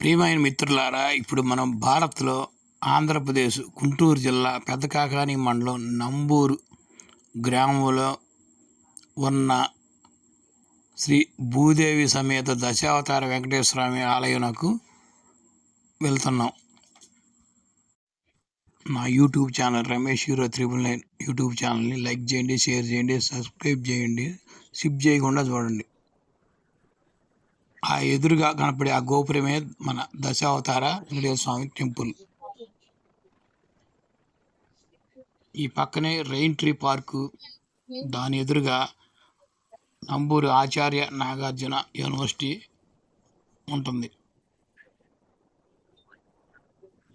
ప్రియమైన మిత్రులారా ఇప్పుడు మనం భారత్లో ఆంధ్రప్రదేశ్ గుంటూరు జిల్లా పెద్దకాకాని మండలం నంబూరు గ్రామంలో ఉన్న శ్రీ భూదేవి సమేత దశావతార వెంకటేశ్వర స్వామి ఆలయంకు వెళ్తున్నాం. నా YouTube channel Ramesh hero triple nine YouTube ఛానల్ని లైక్ చేయండి షేర్ చేయండి సబ్స్క్రైబ్ చేయండి సిప్ చేయకుండా చూడండి. ఆ ఎదురుగా కనపడే ఆ గోపురమే మన దశావతార వెంకటేశ్వర స్వామి టెంపుల్. ఈ పక్కనే రెయిన్ ట్రీ పార్కు దాని ఎదురుగా నంబూరు ఆచార్య నాగార్జున యూనివర్సిటీ ఉంటుంది.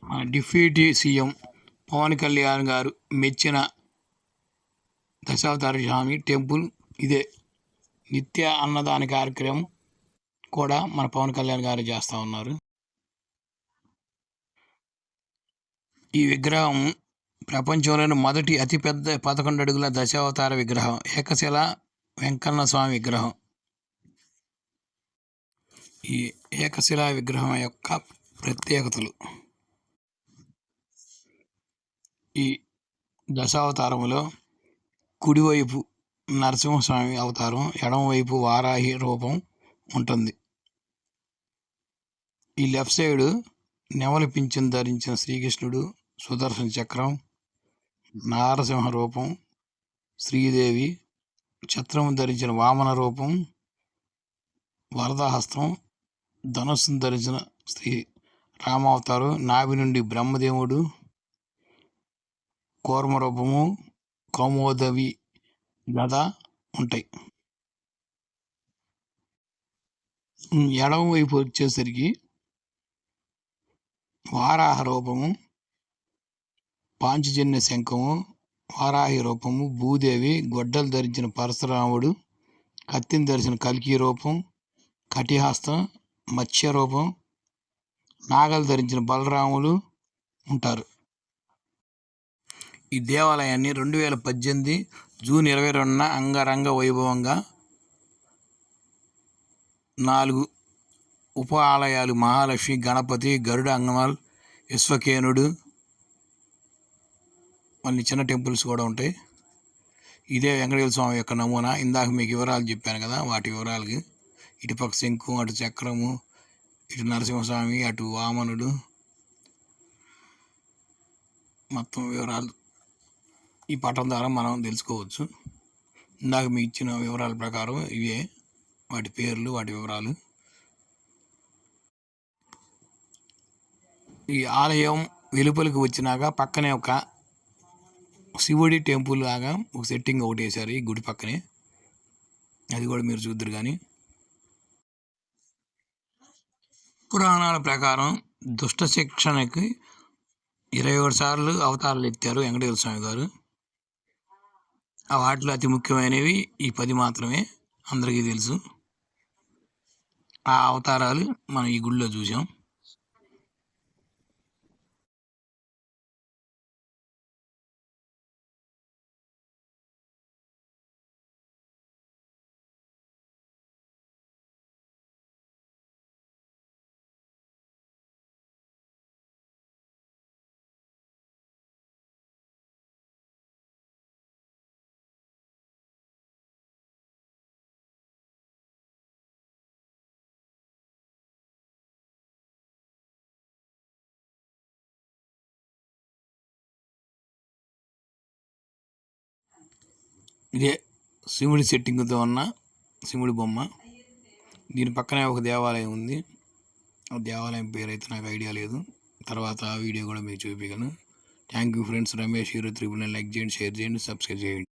మన డిప్యూటీ సీఎం పవన్ కళ్యాణ్ గారు మెచ్చిన దశావతార స్వామి టెంపుల్ ఇదే. నిత్య అన్నదాన కార్యక్రమం కూడా మన పవన్ కళ్యాణ్ గారు చేస్తూ ఉన్నారు. ఈ విగ్రహం ప్రపంచంలోని మొదటి అతిపెద్ద పదకొండు అడుగుల దశావతార విగ్రహం. ఏకశిల వెంకన్న స్వామి విగ్రహం. ఈ ఏకశిలా విగ్రహం యొక్క ప్రత్యేకతలు. ఈ దశావతారంలో కుడివైపు నరసింహస్వామి అవతారం ఎడమవైపు వారాహి రూపం ఉంటుంది. ఈ లెఫ్ట్ సైడ్ నెమలి పింఛన్ ధరించిన శ్రీకృష్ణుడు సుదర్శన చక్రం నారసింహ రూపం శ్రీదేవి ఛత్రం ధరించిన వామన రూపం వరదహస్తం ధనుస్సును ధరించిన శ్రీ రామావతారు నాభి నుండి బ్రహ్మదేవుడు కూర్మ రూపము కౌమోదవి గద ఉంటాయి. ఎడమ వైపు వచ్చేసరికి వారాహ రూపము పాంచజన్య శంఖము వారాహి రూపము భూదేవి గొడ్డలు ధరించిన పరశురాముడు కత్తిని ధరించిన కల్కి రూపం కటిహస్తం మత్స్య రూపం నాగలు ధరించిన బలరాములు ఉంటారు. ఈ దేవాలయాన్ని రెండు వేల పద్దెనిమిది జూన్ ఇరవై రెండున అంగరంగ వైభవంగా నాలుగు ఉప ఆలయాలు మహాలక్ష్మి గణపతి గరుడ అంగమాల్ విశ్వకేనుడు మళ్ళీ చిన్న టెంపుల్స్ కూడా ఉంటాయి. ఇదే వెంకటేశ్వర స్వామి యొక్క నమూనా. ఇందాక మీకు వివరాలు చెప్పాను కదా వాటి వివరాలకి. ఇటుపక్క శంకు అటు చక్రము ఇటు నరసింహస్వామి అటు వామనుడు. మొత్తం వివరాలు ఈ పటం ద్వారా మనం తెలుసుకోవచ్చు. ఇందాక మీ ఇచ్చిన వివరాల ప్రకారం ఇవే. వాటి పేర్లు వాటి వివరాలు. ఈ ఆలయం వెలుపలికి వచ్చినాక పక్కనే ఒక శివుడి టెంపుల్ లాగా ఒక సెట్టింగ్ ఒకటి వేశారు ఈ గుడి పక్కనే. అది కూడా మీరు చూద్దరు కానీ. పురాణాల ప్రకారం దుష్ట శిక్షణకి ఇరవై ఒకటి సార్లు అవతారాలు ఎత్తారు వెంకటేశ్వర స్వామి గారు. ఆ వాటిలో అతి ముఖ్యమైనవి ఈ పది మాత్రమే అందరికీ తెలుసు. ఆ అవతారాలు మనం ఈ గుడిలో చూసాం ఇదే శివుడి సెట్టింగ్తో ఉన్న శివుడి బొమ్మ. దీని పక్కనే ఒక దేవాలయం ఉంది. ఆ దేవాలయం పేరు అయితే నాకు ఐడియా లేదు. తర్వాత ఆ వీడియో కూడా మీకు చూపించగలను thank you friends Ramesh hero triple like చేయండి షేర్ చేయండి సబ్స్క్రైబ్ చేయండి.